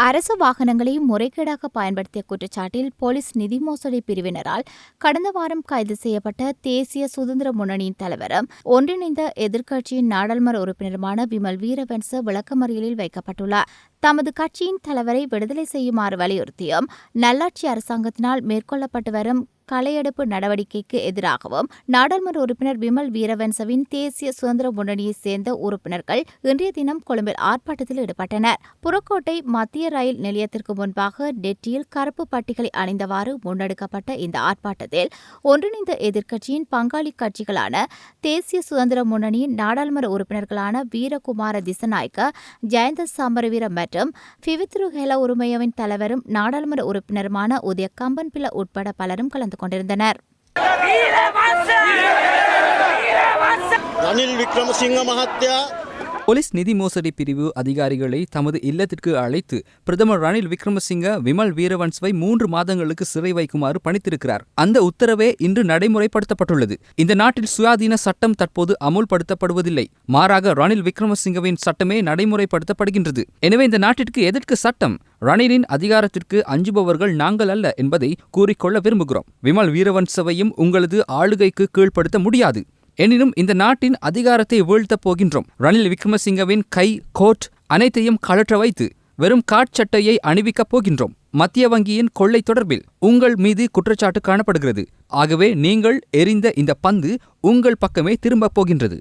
அரசு வாகனங்களை முறைகேடாக பயன்படுத்திய குற்றச்சாட்டில் போலீஸ் நிதி மோசடி பிரிவினரால் கடந்த வாரம் கைது செய்யப்பட்ட தேசிய சுதந்திர முன்னணியின் தலைவரும் ஒன்றிணைந்த எதிர்க்கட்சியின் நாடாளுமன்ற உறுப்பினருமான விமல் வீரவன்ச விளக்கமறியலில் வைக்கப்பட்டுள்ளார். தமது கட்சியின் தலைவரை விடுதலை செய்யுமாறு வலியுறுத்தியும் நல்லாட்சி அரசாங்கத்தினால் மேற்கொள்ளப்பட்டு வரும் களையெடுப்பு நடவடிக்கைக்கு எதிராகவும் நாடாளுமன்ற உறுப்பினர் விமல் வீரவன்சவின் தேசிய சுதந்திர முன்னணியைச் சேர்ந்த உறுப்பினர்கள் இன்றைய தினம் கொழும்பில் ஆர்ப்பாட்டத்தில் ஈடுபட்டனர். புறக்கோட்டை மத்திய ரயில் நிலையத்திற்கு முன்பாக நெற்றியில் கருப்பு பட்டிகளை அணிந்தவாறு முன்னெடுக்கப்பட்ட இந்த ஆர்ப்பாட்டத்தில் ஒன்றிணைந்த எதிர்க்கட்சியின் பங்காளி கட்சிகளான தேசிய சுதந்திர முன்னணியின் நாடாளுமன்ற உறுப்பினர்களான வீரகுமார திசநாயக்க ஜெயந்த சாமரவீர மற்றும் பிவித்ரு ஹெல உரிமையவின் தலைவரும் நாடாளுமன்ற உறுப்பினருமான உதய கம்பன்பில உட்பட பலரும் கலந்து கொண்டிருந்தனர் ரணில் விக்ரமசிங்க மகாத்யா போலீஸ் நிதி மோசடி பிரிவு அதிகாரிகளை தமது இல்லத்திற்கு அழைத்து பிரதமர் ரணில் விக்ரமசிங்க விமல் வீரவன்ஸ்வை மூன்று மாதங்களுக்கு சிறை வைக்குமாறு பணித்திருக்கிறார். அந்த உத்தரவே இன்று நடைமுறைப்படுத்தப்பட்டுள்ளது. இந்த நாட்டில் சுயாதீன சட்டம் தற்போது அமுல்படுத்தப்படுவதில்லை. மாறாக ரணில் விக்ரமசிங்கவின் சட்டமே நடைமுறைப்படுத்தப்படுகின்றது. எனவே இந்த நாட்டிற்கு எதற்கு சட்டம்? ரணிலின் அதிகாரத்திற்கு அஞ்சுபவர்கள் நாங்கள் அல்ல என்பதை கூறிக்கொள்ள விரும்புகிறோம். விமல் வீரவன்சவையும் உங்களது ஆளுகைக்கு கீழ்ப்படுத்த முடியாது. எனினும் இந்த நாட்டின் அதிகாரத்தை வீழ்த்தப் போகின்றோம். ரணில் விக்ரமசிங்கவின் கை கோட் அனைத்தையும் கழற்ற வைத்து வெறும் காட்சட்டையை அணிவிக்கப் போகின்றோம். மத்திய வங்கியின் கொள்ளை தொடர்பில் உங்கள் மீது குற்றச்சாட்டு காணப்படுகிறது. ஆகவே நீங்கள் எரிந்த இந்த பந்து உங்கள் பக்கமே திரும்பப் போகின்றது.